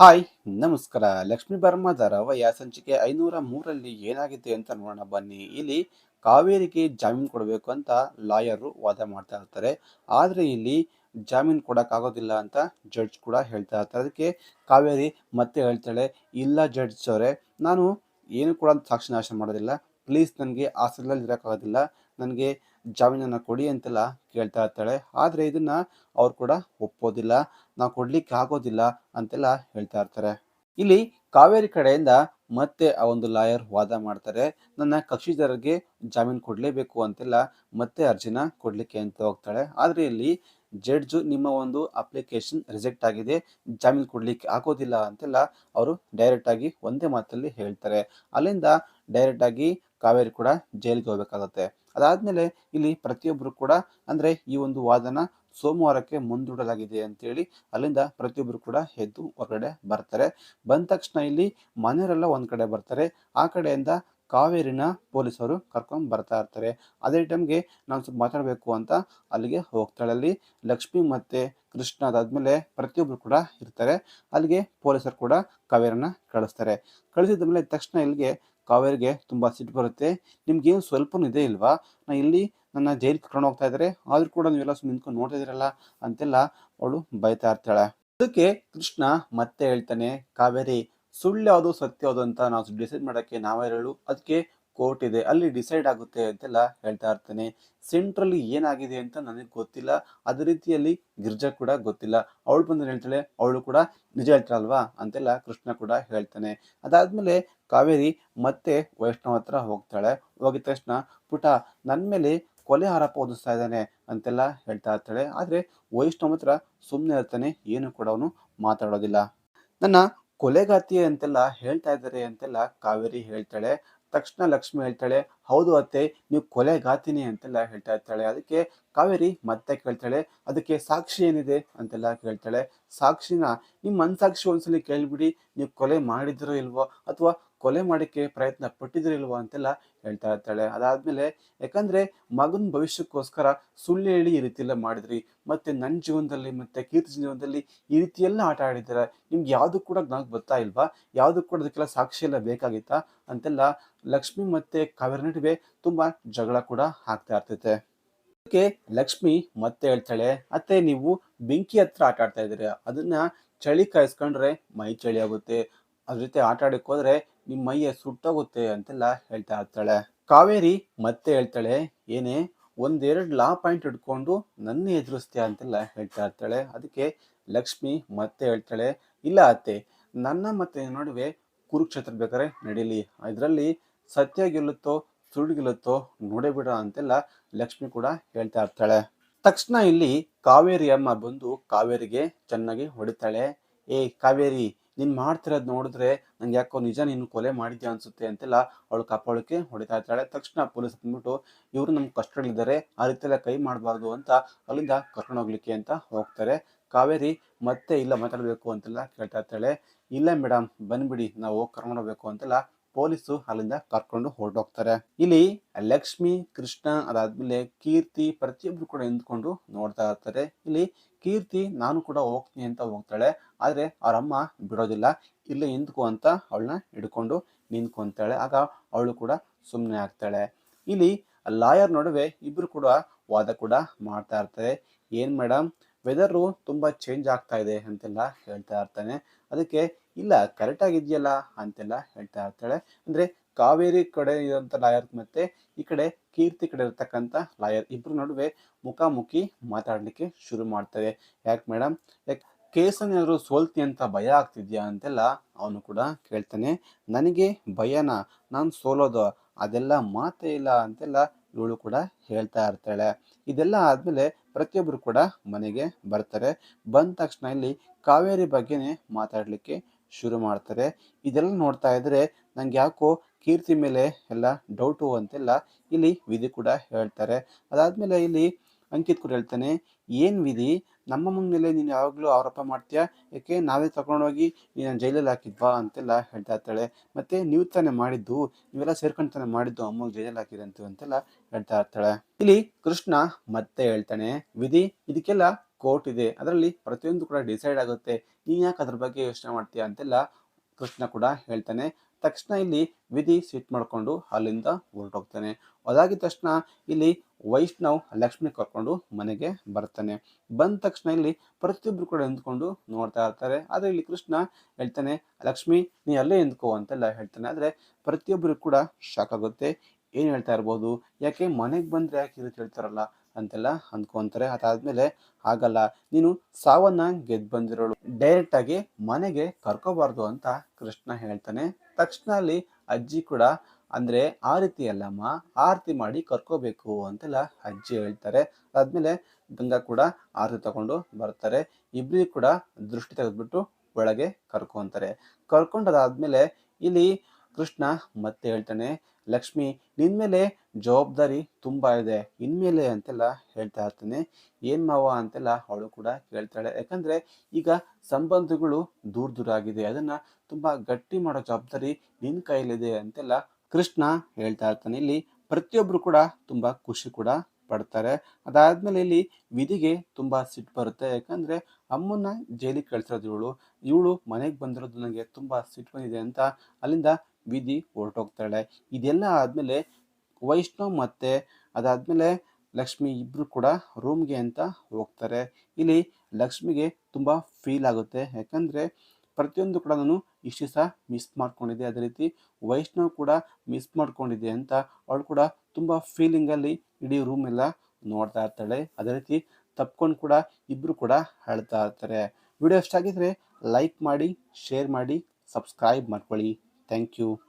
Hi, ನಮಸ್ಕಾರ. ಲಕ್ಷ್ಮೀ ಬರ್ಮಾದರ ವಯ ಸಂಚಿಕೆ ಐನೂರ ಮೂರಲ್ಲಿ ಏನಾಗಿದೆ ಅಂತ ನೋಡೋಣ, ಬನ್ನಿ. ಇಲ್ಲಿ ಕಾವೇರಿಗೆ ಜಾಮೀನು ಕೊಡಬೇಕು ಅಂತ ಲಾಯರು ವಾದ ಮಾಡ್ತಾ ಇರ್ತಾರೆ. ಆದರೆ ಇಲ್ಲಿ ಜಾಮೀನು ಕೊಡೋಕ್ಕಾಗೋದಿಲ್ಲ ಅಂತ ಜಡ್ಜ್ ಕೂಡ ಹೇಳ್ತಾ ಇರ್ತಾರೆ. ಅದಕ್ಕೆ ಕಾವೇರಿ ಮತ್ತೆ ಹೇಳ್ತಾಳೆ, ಇಲ್ಲ ಜಡ್ಜ್ ಅವರೇ ನಾನು ಏನು ಕೂಡ ಸಾಕ್ಷಿ ನಾಶ ಮಾಡೋದಿಲ್ಲ. ಪ್ಲೀಸ್ ನನಗೆ ಹಾಸ್ಟೆಲಲ್ಲಿ ಇರೋಕ್ಕಾಗೋದಿಲ್ಲ. ನನಗೆ ಜಾಮೀನನ್ನು ಕೊಡಿ ಅಂತೆಲ್ಲ ಕೇಳ್ತಾ ಇರ್ತಾಳೆ. ಆದರೆ ಇದನ್ನ ಅವ್ರು ಕೂಡ ಒಪ್ಪೋದಿಲ್ಲ. ನಾವು ಕೊಡ್ಲಿಕ್ಕೆ ಆಗೋದಿಲ್ಲ ಅಂತೆಲ್ಲ ಹೇಳ್ತಾ ಇರ್ತಾರೆ. ಇಲ್ಲಿ ಕಾವೇರಿ ಕಡೆಯಿಂದ ಮತ್ತೆ ಆ ಒಂದು ಲಾಯರ್ ವಾದ ಮಾಡ್ತಾರೆ. ನನ್ನ ಕಕ್ಷಿದಾರರಿಗೆ ಜಾಮೀನು ಕೊಡಲೇಬೇಕು ಅಂತೆಲ್ಲ ಮತ್ತೆ ಅರ್ಜಿನ ಕೊಡ್ಲಿಕ್ಕೆ ಅಂತ ಹೋಗ್ತಾಳೆ. ಆದರೆ ಇಲ್ಲಿ ಜಡ್ಜು ನಿಮ್ಮ ಒಂದು ಅಪ್ಲಿಕೇಶನ್ ರಿಜೆಕ್ಟ್ ಆಗಿದೆ. ಜಾಮೀನು ಕೊಡ್ಲಿಕ್ಕೆ ಆಗೋದಿಲ್ಲ ಅಂತೆಲ್ಲ ಅವರು ಡೈರೆಕ್ಟ್ ಆಗಿ ಒಂದೇ ಮಾತಲ್ಲಿ ಹೇಳ್ತಾರೆ. ಅಲ್ಲಿಂದ ಡೈರೆಕ್ಟ್ ಆಗಿ ಕಾವೇರಿ ಕೂಡ ಜೈಲಿಗೆ ಹೋಗ್ಬೇಕಾಗತ್ತೆ. ಅದಾದಮೇಲೆ ಇಲ್ಲಿ ಪ್ರತಿಯೊಬ್ಬರು ಕೂಡ ಅಂದ್ರೆ ಈ ಒಂದು ವಾದನ ಸೋಮವಾರಕ್ಕೆ ಮುಂದೂಡಲಾಗಿದೆ ಅಂತೇಳಿ ಅಲ್ಲಿಂದ ಪ್ರತಿಯೊಬ್ಬರು ಕೂಡ ಎದ್ದು ಹೊರಗಡೆ ಬರ್ತಾರೆ. ಬಂದ ತಕ್ಷಣ ಇಲ್ಲಿ ಮನೆಯವರೆಲ್ಲ ಒಂದು ಕಡೆ ಬರ್ತಾರೆ. ಆ ಕಡೆಯಿಂದ ಕಾವೇರಿನ ಪೊಲೀಸರು ಕರ್ಕೊಂಡು ಬರ್ತಾ ಇರ್ತಾರೆ. ಅದೇ ಟೈಮ್ಗೆ ನಾನು ಸ್ವಲ್ಪ ಮಾತಾಡಬೇಕು ಅಂತ ಅಲ್ಲಿಗೆ ಹೋಗ್ತಾಳೆ. ಅಲ್ಲಿ ಲಕ್ಷ್ಮಿ ಮತ್ತೆ ಕೃಷ್ಣ ಅದಾದಮೇಲೆ ಪ್ರತಿಯೊಬ್ಬರು ಕೂಡ ಇರ್ತಾರೆ. ಅಲ್ಲಿಗೆ ಪೊಲೀಸರು ಕೂಡ ಕಾವೇರಿನ ಕಳಿಸ್ತಾರೆ. ಕಳಿಸಿದ ಮೇಲೆ ತಕ್ಷಣ ಇಲ್ಲಿಗೆ ಕಾವೇರಿಗೆ ತುಂಬ ಸಿಟ್ಟು ಬರುತ್ತೆ. ನಿಮ್ಗೇನು ಸ್ವಲ್ಪನೂ ಇದೆ ಇಲ್ವಾ? ನಾ ಇಲ್ಲಿ ನನ್ನ ಜೈಲಿಗೆ ಕರ್ಕೊಂಡು ಹೋಗ್ತಾ ಇದ್ದಾರೆ ಆದ್ರೂ ಕೂಡ ನೀವೆಲ್ಲ ಸುಮ್ಮನೆ ನಿಂತ್ಕೊಂಡು ನೋಡ್ತಾ ಇದ್ದೀರಲ್ಲ ಅಂತೆಲ್ಲ ಅವಳು ಬೈತಾ ಇರ್ತಾಳೆ. ಅದಕ್ಕೆ ಕೃಷ್ಣ ಮತ್ತೆ ಹೇಳ್ತಾನೆ, ಕಾವೇರಿ ಸುಳ್ಳು ಯಾವುದು ಸತ್ಯ ಯಾವುದು ಅಂತ ನಾವು ಡಿಸೈಡ್ ಮಾಡೋಕ್ಕೆ ನಾವೇ ಹೇಳು. ಅದಕ್ಕೆ ಕೋರ್ಟ್ ಇದೆ. ಅಲ್ಲಿ ಡಿಸೈಡ್ ಆಗುತ್ತೆ ಅಂತೆಲ್ಲ ಹೇಳ್ತಾ ಇರ್ತಾನೆ. ಸೆಂಟ್ರಲ್ಲಿ ಏನಾಗಿದೆ ಅಂತ ನನಗೆ ಗೊತ್ತಿಲ್ಲ. ಅದೇ ರೀತಿಯಲ್ಲಿ ಗಿರ್ಜಾ ಕೂಡ ಗೊತ್ತಿಲ್ಲ. ಅವಳು ಬಂದು ಹೇಳ್ತಾಳೆ, ಅವಳು ಕೂಡ ನಿಜ ಹೇಳ್ತಾಳಲ್ವಾ? ಅಂತೆಲ್ಲ ಕೃಷ್ಣ ಕೂಡ ಹೇಳ್ತಾನೆ. ಅದಾದ್ಮೇಲೆ ಕಾವೇರಿ ಮತ್ತೆ ವೈಷ್ಣವ ಹತ್ರ ಹೋಗ್ತಾಳೆ. ಹೋಗಿದ ತಕ್ಷಣ ಪುಟ ನನ್ನ ಮೇಲೆ ಕೊಲೆ ಆರೋಪ ಓದಿಸ್ತಾ ಇದ್ದಾನೆ ಅಂತೆಲ್ಲ ಹೇಳ್ತಾ ಇರ್ತಾಳೆ. ಆದರೆ ವೈಷ್ಣವ ಹತ್ರ ಸುಮ್ಮನೆ ಇರ್ತಾನೆ, ಏನು ಕೂಡ ಅವನು ಮಾತಾಡೋದಿಲ್ಲ. ನನ್ನ ಕೊಲೆಗಾತಿ ಅಂತೆಲ್ಲ ಹೇಳ್ತಾ ಇದ್ದಾರೆ ಅಂತೆಲ್ಲ ಕಾವೇರಿ ಹೇಳ್ತಾಳೆ. ತಕ್ಷಣ ಲಕ್ಷ್ಮಿ ಹೇಳ್ತಾಳೆ, ಹೌದು ಅತ್ತೆ, ನೀವು ಕೊಲೆಗಾತಿನಿ ಅಂತೆಲ್ಲ ಹೇಳ್ತಾ ಇರ್ತಾಳೆ. ಅದಕ್ಕೆ ಕಾವೇರಿ ಮತ್ತೆ ಕೇಳ್ತಾಳೆ, ಅದಕ್ಕೆ ಸಾಕ್ಷಿ ಏನಿದೆ? ಅಂತೆಲ್ಲ ಕೇಳ್ತಾಳೆ. ಸಾಕ್ಷಿನ ನಿಮ್ಮ ಮನ್ಸಾಕ್ಷಿ ಒಂದ್ಸಲಿ ಕೇಳ್ಬಿಡಿ, ನೀವು ಕೊಲೆ ಮಾಡಿದ್ರೋ ಇಲ್ವೋ ಅಥವಾ ಕೊಲೆ ಮಾಡೋಕ್ಕೆ ಪ್ರಯತ್ನ ಪಟ್ಟಿದ್ರಿಲ್ವಾ ಅಂತೆಲ್ಲ ಹೇಳ್ತಾ ಇರ್ತಾಳೆ. ಅದಾದ್ಮೇಲೆ ಯಾಕಂದ್ರೆ ಮಗನ ಭವಿಷ್ಯಕ್ಕೋಸ್ಕರ ಸುಳ್ಳು ಹೇಳಿ ಈ ರೀತಿಯೆಲ್ಲ ಮಾಡಿದ್ರಿ, ಮತ್ತೆ ನನ್ನ ಜೀವನದಲ್ಲಿ ಮತ್ತೆ ಕೀರ್ತಿ ಜೀವನದಲ್ಲಿ ಈ ರೀತಿಯೆಲ್ಲ ಆಟ ಆಡಿದ್ದೀರ, ನಿಮ್ಗೆ ಯಾವುದು ಕೂಡ ನನಗೆ ಗೊತ್ತಾ ಇಲ್ವಾ, ಯಾವುದು ಕೂಡ ಅದಕ್ಕೆಲ್ಲ ಸಾಕ್ಷಿ ಎಲ್ಲ ಬೇಕಾಗಿತ್ತಾ ಅಂತೆಲ್ಲ ಲಕ್ಷ್ಮಿ ಮತ್ತೆ ಕಾವೇರಿ ನಡುವೆ ತುಂಬಾ ಜಗಳ ಕೂಡ ಆಗ್ತಾ ಇರ್ತೈತೆ. ಅದಕ್ಕೆ ಲಕ್ಷ್ಮಿ ಮತ್ತೆ ಹೇಳ್ತಾಳೆ, ಅತ್ತೆ ನೀವು ಬೆಂಕಿ ಹತ್ರ ಆಟ ಆಡ್ತಾ ಇದ್ದೀರಾ, ಅದನ್ನ ಚಳಿ ಕಾಯಿಸ್ಕೊಂಡ್ರೆ ಮೈ ಚಳಿ ಆಗುತ್ತೆ ಅದ್ರ ಜೊತೆ ಆಟ ಆಡಕ್ಕೆ ಹೋದ್ರೆ ನಿಮ್ಮ ಮೈಯ ಸುಟ್ಟೋಗುತ್ತೆ ಅಂತೆಲ್ಲ ಹೇಳ್ತಾ ಇರ್ತಾಳೆ. ಕಾವೇರಿ ಮತ್ತೆ ಹೇಳ್ತಾಳೆ, ಏನೇ ಒಂದೆರಡು ಲಾ ಪಾಯಿಂಟ್ ಹಿಡ್ಕೊಂಡು ನನ್ನ ಎದುರಿಸ್ತೀಯ ಅಂತೆಲ್ಲ ಹೇಳ್ತಾ ಇರ್ತಾಳೆ. ಅದಕ್ಕೆ ಲಕ್ಷ್ಮಿ ಮತ್ತೆ ಹೇಳ್ತಾಳೆ, ಇಲ್ಲ ಅತ್ತೆ, ನನ್ನ ಮತ್ತೆ ನಡುವೆ ಕುರುಕ್ಷೇತ್ರ ಬೇಕಾದ್ರೆ ನಡೀಲಿ. ಇದರಲ್ಲಿ ಸತ್ಯ ಗೆಲ್ಲುತ್ತೋ, ಸುಳ್ಳು ಗೆಲ್ಲುತ್ತೋ ನೋಡೇ ಬಿಡ ಅಂತೆಲ್ಲ ಲಕ್ಷ್ಮಿ ಕೂಡ ಹೇಳ್ತಾ ಇರ್ತಾಳೆ. ತಕ್ಷಣ ಇಲ್ಲಿ ಕಾವೇರಿ ಅಮ್ಮ ಬಂದು ಕಾವೇರಿಗೆ ಚೆನ್ನಾಗಿ ಹೊಡಿತಾಳೆ. ಏ ಕಾವೇರಿ ನೀನ್ ಮಾಡ್ತಿರೋದ್ ನೋಡಿದ್ರೆ ನಂಗೆ ಯಾಕೋ ನಿಜ ನೀನು ಕೊಲೆ ಮಾಡಿದ್ಯಾ ಅನ್ಸುತ್ತೆ ಅಂತೆಲ್ಲ ಅವಳು ಕಪಾಳಕ್ಕೆ ಹೊಡಿತಾ ಇರ್ತಾಳೆ. ತಕ್ಷಣ ಪೊಲೀಸ್ ಬಂದ್ಬಿಟ್ಟು, ಇವರು ನಮ್ಮ ಕಷ್ಟಗಳಿದ್ದಾರೆ ಆ ರೀತಿ ಎಲ್ಲ ಕೈ ಮಾಡಬಾರ್ದು ಅಂತ ಅಲ್ಲಿಂದ ಕರ್ಕೊಂಡು ಹೋಗ್ಲಿಕ್ಕೆ ಅಂತ ಹೋಗ್ತಾರೆ. ಕಾವೇರಿ ಮತ್ತೆ ಇಲ್ಲ ಮಾತಾಡಬೇಕು ಅಂತೆಲ್ಲ ಕೇಳ್ತಾ ಇರ್ತಾಳೆ. ಇಲ್ಲ ಮೇಡಮ್ ಬಂದ್ಬಿಡಿ, ನಾವು ಹೋಗಿ ಕರ್ಕೊಂಡು ಹೋಗ್ಬೇಕು ಅಂತೆಲ್ಲ ಪೊಲೀಸು ಅಲ್ಲಿಂದ ಕರ್ಕೊಂಡು ಹೊರಟೋಗ್ತಾರೆ. ಇಲ್ಲಿ ಲಕ್ಷ್ಮಿ, ಕೃಷ್ಣ ಅದಾದ್ಮೇಲೆ ಕೀರ್ತಿ ಪ್ರತಿಯೊಬ್ರು ಕೂಡ ನಿಂತ್ಕೊಂಡು ನೋಡ್ತಾ ಇರ್ತಾರೆ. ಇಲ್ಲಿ ಕೀರ್ತಿ, ನಾನು ಕೂಡ ಹೋಗ್ತೀನಿ ಅಂತ ಹೋಗ್ತಾಳೆ. ಆದ್ರೆ ಅವರಮ್ಮ ಬಿಡೋದಿಲ್ಲ. ಇಲ್ಲಿ ನಿಂತ್ಕೊ ಅಂತ ಅವಳನ್ನ ಹಿಡ್ಕೊಂಡು ನಿಂತ್ಕೊಂತಾಳೆ. ಆಗ ಅವಳು ಕೂಡ ಸುಮ್ಮನೆ ಆಗ್ತಾಳೆ. ಇಲ್ಲಿ ಲಾಯರ್ ನಡುವೆ ಇಬ್ರು ಕೂಡ ವಾದ ಕೂಡ ಮಾಡ್ತಾ ಇರ್ತಾರೆ. ಏನ್ ಮೇಡಮ್ ವೆದರು ತುಂಬಾ ಚೇಂಜ್ ಆಗ್ತಾ ಇದೆ ಅಂತೆಲ್ಲ ಹೇಳ್ತಾ ಇರ್ತಾನೆ. ಅದಕ್ಕೆ ಇಲ್ಲ ಕರೆಕ್ಟ್ ಆಗಿದೆಯಲ್ಲ ಅಂತೆಲ್ಲ ಹೇಳ್ತಾ ಇರ್ತಾಳೆ. ಅಂದ್ರೆ ಕಾವೇರಿ ಕಡೆ ಇರೋಂಥ ಲಾಯರ್ ಮತ್ತೆ ಈ ಕಡೆ ಕೀರ್ತಿ ಕಡೆ ಇರ್ತಕ್ಕಂಥ ಲಾಯರ್ ಇಬ್ರು ನಡುವೆ ಮುಖಾಮುಖಿ ಮಾತಾಡಲಿಕ್ಕೆ ಶುರು ಮಾಡ್ತಾರೆ ಯಾಕೆ ಮೇಡಮ್ ಯಾಕೆ ಕೇಸನ್ನೇನಾದ್ರು ಸೋಲ್ತಿ ಅಂತ ಭಯ ಆಗ್ತಿದ್ಯಾ ಅಂತೆಲ್ಲ ಅವನು ಕೂಡ ಕೇಳ್ತಾನೆ. ನನಗೆ ಭಯನ ನಾನು ಸೋಲೋದು, ಅದೆಲ್ಲ ಮಾತೇ ಇಲ್ಲ ಅಂತೆಲ್ಲ ಇವಳು ಕೂಡ ಹೇಳ್ತಾ ಇರ್ತಾಳೆ. ಇದೆಲ್ಲ ಆದ್ಮೇಲೆ ಪ್ರತಿಯೊಬ್ಬರು ಕೂಡ ಮನೆಗೆ ಬರ್ತಾರೆ. ಬಂದ ತಕ್ಷಣ ಇಲ್ಲಿ ಕಾವೇರಿ ಬಗ್ಗೆನೇ ಮಾತಾಡ್ಲಿಕ್ಕೆ ಶುರು ಮಾಡ್ತಾರೆ. ಇದೆಲ್ಲ ನೋಡ್ತಾ ಇದ್ರೆ ನಂಗೆ ಯಾಕೋ ಕೀರ್ತಿ ಮೇಲೆ ಎಲ್ಲ ಡೌಟು ಅಂತೆಲ್ಲ ಇಲ್ಲಿ ವಿಧಿ ಕೂಡ ಹೇಳ್ತಾರೆ. ಅದಾದ್ಮೇಲೆ ಇಲ್ಲಿ ಅಂಕಿತ್ ಕೂಡ ಹೇಳ್ತಾನೆ, ಏನ್ ವಿಧಿ? ನಮ್ಮ ಮೇಲೆ ನೀನು ಯಾವಾಗಲೂ ಆರೋಪ ಮಾಡ್ತೀಯಾ? ಯಾಕೆ ನಾವೇ ತಗೊಂಡೋಗಿ ನೀನು ಜೈಲಲ್ಲಿ ಹಾಕಿದ್ವಾ? ಅಂತೆಲ್ಲ ಹೇಳ್ತಾ ಇರ್ತಾಳೆ. ಮತ್ತೆ ನೀವು ತಾನೇ ಮಾಡಿದ್ದು, ನೀವೆಲ್ಲ ಸೇರ್ಕೊಂಡು ತಾನೇ ಮಾಡಿದ್ದು, ಅಮ್ಮಗೆ ಜೈಲಲ್ಲಿ ಹಾಕಿರಂತು ಅಂತೆಲ್ಲ ಹೇಳ್ತಾ ಇರ್ತಾಳೆ. ಇಲ್ಲಿ ಕೃಷ್ಣ ಮತ್ತೆ ಹೇಳ್ತಾನೆ, ವಿಧಿ, ಇದಕ್ಕೆಲ್ಲ ಕೋರ್ಟ್ ಇದೆ. ಅದರಲ್ಲಿ ಪ್ರತಿಯೊಂದು ಕೂಡ ಡಿಸೈಡ್ ಆಗುತ್ತೆ. ನೀನು ಯಾಕೆ ಅದ್ರ ಬಗ್ಗೆ ಯೋಚನೆ ಮಾಡ್ತೀಯ ಅಂತೆಲ್ಲ ಕೃಷ್ಣ ಕೂಡ ಹೇಳ್ತಾನೆ. ತಕ್ಷಣ ಇಲ್ಲಿ ವಿಧಿ ಸಿಟ್ ಮಾಡಿಕೊಂಡು ಅಲ್ಲಿಂದ ಹೊರಟೋಗ್ತಾನೆ. ಅದಾಗಿದ ತಕ್ಷಣ ಇಲ್ಲಿ ವೈಷ್ಣವ್ ಲಕ್ಷ್ಮಿ ಕರ್ಕೊಂಡು ಮನೆಗೆ ಬರ್ತಾನೆ. ಬಂದ ತಕ್ಷಣ ಇಲ್ಲಿ ಪ್ರತಿಯೊಬ್ಬರು ಕೂಡ ಎಂದ್ಕೊಂಡು ನೋಡ್ತಾ ಇರ್ತಾರೆ. ಆದರೆ ಇಲ್ಲಿ ಕೃಷ್ಣ ಹೇಳ್ತಾನೆ, ಲಕ್ಷ್ಮಿ, ನೀ ಅಲ್ಲೇ ಎಂದ್ಕೋ ಅಂತೆಲ್ಲ ಹೇಳ್ತಾನೆ. ಆದರೆ ಪ್ರತಿಯೊಬ್ಬರು ಕೂಡ ಶಾಕ್ ಆಗುತ್ತೆ. ಏನು ಹೇಳ್ತಾ ಇರ್ಬೋದು? ಯಾಕೆ ಮನೆಗೆ ಬಂದರೆ ಯಾಕೆ ಇರುತ್ತೆ ರೀತಿ ಹೇಳ್ತಾರಲ್ಲ? ಅಂತೆಲ್ಲ ಅಂದ್ಕೊಂತಾರೆ. ಅದಾದ್ಮೇಲೆ ಆಗಲ್ಲ ನೀನು ಸಾವನ್ನ ಗೆದ್ದು ಬಂದಿರೋಳು. ಡೈರೆಕ್ಟ್ ಆಗಿ ಮನೆಗೆ ಕರ್ಕೋಬಾರ್ದು ಅಂತ ಕೃಷ್ಣ ಹೇಳ್ತಾನೆ. ತಕ್ಷಣ ಅಲ್ಲಿ ಅಜ್ಜಿ ಕೂಡ, ಅಂದ್ರೆ ಆ ರೀತಿ ಅಲ್ಲಮ್ಮ, ಆರತಿ ಮಾಡಿ ಕರ್ಕೋಬೇಕು ಅಂತೆಲ್ಲ ಅಜ್ಜಿ ಹೇಳ್ತಾರೆ. ಅದಾದ್ಮೇಲೆ ಗಂಗಾ ಕೂಡ ಆರತಿ ತಗೊಂಡು ಬರ್ತಾರೆ. ಇಬ್ಬರಿಗೂ ಕೂಡ ದೃಷ್ಟಿ ತೆಗೆದ್ಬಿಟ್ಟು ಒಳಗೆ ಕರ್ಕೊಂತಾರೆ. ಕರ್ಕೊಂಡದಾದ್ಮೇಲೆ ಇಲ್ಲಿ ಕೃಷ್ಣ ಮತ್ತೆ ಹೇಳ್ತಾನೆ, ಲಕ್ಷ್ಮಿ, ನಿನ್ಮೇಲೆ ಜವಾಬ್ದಾರಿ ತುಂಬ ಇದೆ. ಇನ್ಮೇಲೆ ಅಂತೆಲ್ಲ ಹೇಳ್ತಾ ಇರ್ತಾನೆ. ಏನ್ ಮಾವ ಅಂತೆಲ್ಲ ಅವಳು ಕೂಡ ಕೇಳ್ತಾಳೆ. ಯಾಕಂದ್ರೆ ಈಗ ಸಂಬಂಧಗಳು ದೂರ ದೂರ ಆಗಿದೆ. ಅದನ್ನ ತುಂಬಾ ಗಟ್ಟಿ ಮಾಡೋ ಜವಾಬ್ದಾರಿ ನಿನ್ ಕೈಲಿದೆ ಅಂತೆಲ್ಲ ಕೃಷ್ಣ ಹೇಳ್ತಾ ಇರ್ತಾನೆ. ಇಲ್ಲಿ ಪ್ರತಿಯೊಬ್ರು ಕೂಡ ತುಂಬಾ ಖುಷಿ ಕೂಡ ಪಡ್ತಾರೆ. ಅದಾದ್ಮೇಲೆ ಇಲ್ಲಿ ವಿಧಿಗೆ ತುಂಬಾ ಸಿಟ್ಟು ಬರುತ್ತೆ. ಯಾಕಂದ್ರೆ ಅಮ್ಮನ್ನ ಜೈಲಿಗೆ ಕಳ್ಸಿರೋದು ಇವಳು. ಇವಳು ಮನೆಗೆ ಬಂದಿರೋದು ನನಗೆ ತುಂಬಾ ಸಿಟ್ಟು ಬಂದಿದೆ ಅಂತ ಅಲ್ಲಿಂದ ವಿಧಿ ಹೊರಟೋಗ್ತಾಳೆ. ಇದೆಲ್ಲ ಆದ್ಮೇಲೆ ವೈಷ್ಣವ್ ಮತ್ತೆ ಅದಾದಮೇಲೆ ಲಕ್ಷ್ಮಿ ಇಬ್ಬರು ಕೂಡ ರೂಮ್ಗೆ ಅಂತ ಹೋಗ್ತಾರೆ. ಇಲ್ಲಿ ಲಕ್ಷ್ಮಿಗೆ ತುಂಬ ಫೀಲ್ ಆಗುತ್ತೆ. ಯಾಕಂದರೆ ಪ್ರತಿಯೊಂದು ಕೂಡ ನಾನು ಇಷ್ಟು ಸಹ ಮಿಸ್ ಮಾಡ್ಕೊಂಡಿದ್ದೆ. ಅದೇ ರೀತಿ ವೈಷ್ಣವ್ ಕೂಡ ಮಿಸ್ ಮಾಡ್ಕೊಂಡಿದ್ದೆ ಅಂತ ಅವಳು ಕೂಡ ತುಂಬ ಫೀಲಿಂಗಲ್ಲಿ ಇಡೀ ರೂಮ್ ಎಲ್ಲ ನೋಡ್ತಾ ಇರ್ತಾಳೆ. ಅದೇ ರೀತಿ ತಪ್ಕೊಂಡು ಕೂಡ ಇಬ್ಬರು ಕೂಡ ಹೇಳ್ತಾ ಇರ್ತಾರೆ. ವಿಡಿಯೋ ಇಷ್ಟ ಲೈಕ್ ಮಾಡಿ ಶೇರ್ ಮಾಡಿ ಸಬ್ಸ್ಕ್ರೈಬ್ ಮಾಡ್ಕೊಳ್ಳಿ. Thank you